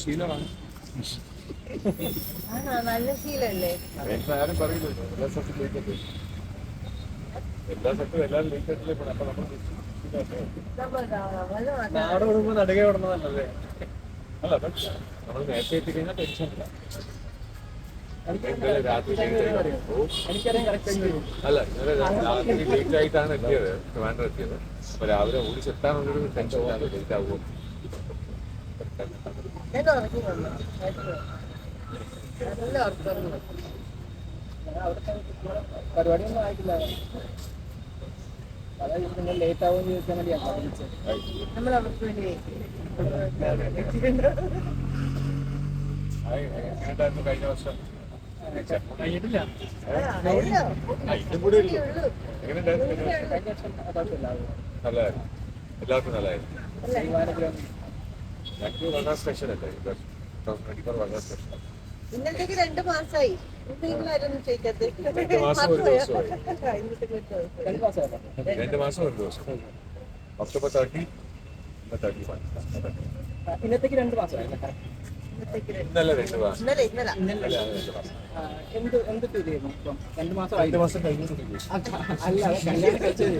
ശീലമാണ്. ആണോ നല്ല ശീലല്ലേ? ആരും എല്ലാ സ്ഥലത്തും എല്ലാ സ്ഥലത്തും അപ്പൊ നമ്മൾ നാട് വിടുമ്പോ നടുകെ വിടണതല്ലേ അല്ല? നമ്മൾ നേരത്തെ എത്തിക്കഴിഞ്ഞാൽ ടെൻഷൻ ഇല്ല. അല്ല ഇന്നലെ രാത്രി ലേറ്റ് ആയിട്ടാണ് എത്തിയത്. ട്രിവാൻഡ്രം എത്തിയത്. അപ്പൊ രാവിലെ ഓടിച്ചെത്താനുള്ളൊരു ടെൻഷൻ ലേറ്റ് ആവുമോ പരിപാടിയൊന്നും ആയിട്ടില്ല. അതായത് ലേറ്റ് ആവുമെന്ന് ചോദിക്കാൻ വിളിച്ചത്. നമ്മൾ അവർക്ക് വേണ്ടി കഴിഞ്ഞ വർഷം. കഴിഞ്ഞിട്ടില്ല. നല്ലതായിരുന്നു. എല്ലാവർക്കും നല്ലതായിരുന്നു. ഞങ്ങൾക്ക് വളരെ സ്പെഷ്യൽ അല്ലേ ട്വന്റി ഫോർ വളരെ സ്പെഷ്യൽ ഇന്നത്തേക്ക് രണ്ട് മാസമായി രണ്ട് മാസം ഒരു ദിവസം. മാസം ഒക്ടോബർ തേർട്ടി തേർട്ടി വൺ ഇന്നത്തേക്ക് രണ്ട് മാസം. ഇന്നലെ രണ്ട് മാസം. എന്ത് എന്ത് ഫീൽ ചെയ്യുന്നു രണ്ട് മാസമായി രണ്ട് മാസം കഴിഞ്ഞു അല്ല കല്യാണം കഴിച്ചത്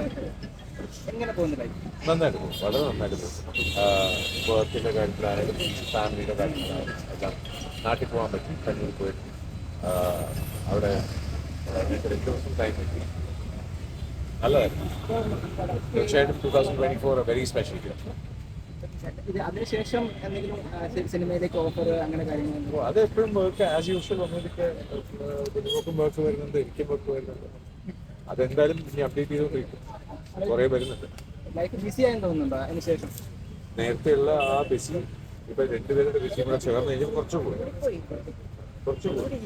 എങ്ങനെ നന്നായിട്ട് പോകും. വളരെ നന്നായിട്ട് പോകും. ബേർത്തിന്റെ കാര്യത്തിലായാലും ഫാമിലിയുടെ കാര്യത്തിലായാലും എല്ലാം നാട്ടിൽ പോകാൻ പറ്റി കണ്ണൂർ പോയി. ആ, അവിടെ രണ്ടു രണ്ട് ദിവസം ടൈം കിട്ടി. നല്ലതായിരുന്നു. തീർച്ചയായിട്ടും two thousand twenty four very special year അതിനുശേഷം എന്തെങ്കിലും സിനിമയിലേക്ക് ഓഫർ അങ്ങനെ കാര്യങ്ങൾ അത് എപ്പോഴും വർക്ക് ആസ് യൂഷ്വൽ വന്നതൊക്കെ വർക്ക് വരുന്നുണ്ട് എനിക്കും വർക്ക് വരുന്നുണ്ട്. അതെന്തായാലും ഇനി അപ്ഡേറ്റ് ചെയ്തുകൊണ്ടിരിക്കും. കുറേ വരുന്നുണ്ട് ലൈഫ് ബിസി ആയെന്ന് തോന്നുന്നുണ്ടോ? നേരത്തെയുള്ള ആ ബിസി ഇപ്പൊ രണ്ടുപേരുടെ ബിസി കൂടെ ചേർന്ന് കഴിഞ്ഞാൽ കുറച്ചുകൂടി കുറച്ചുകൂടി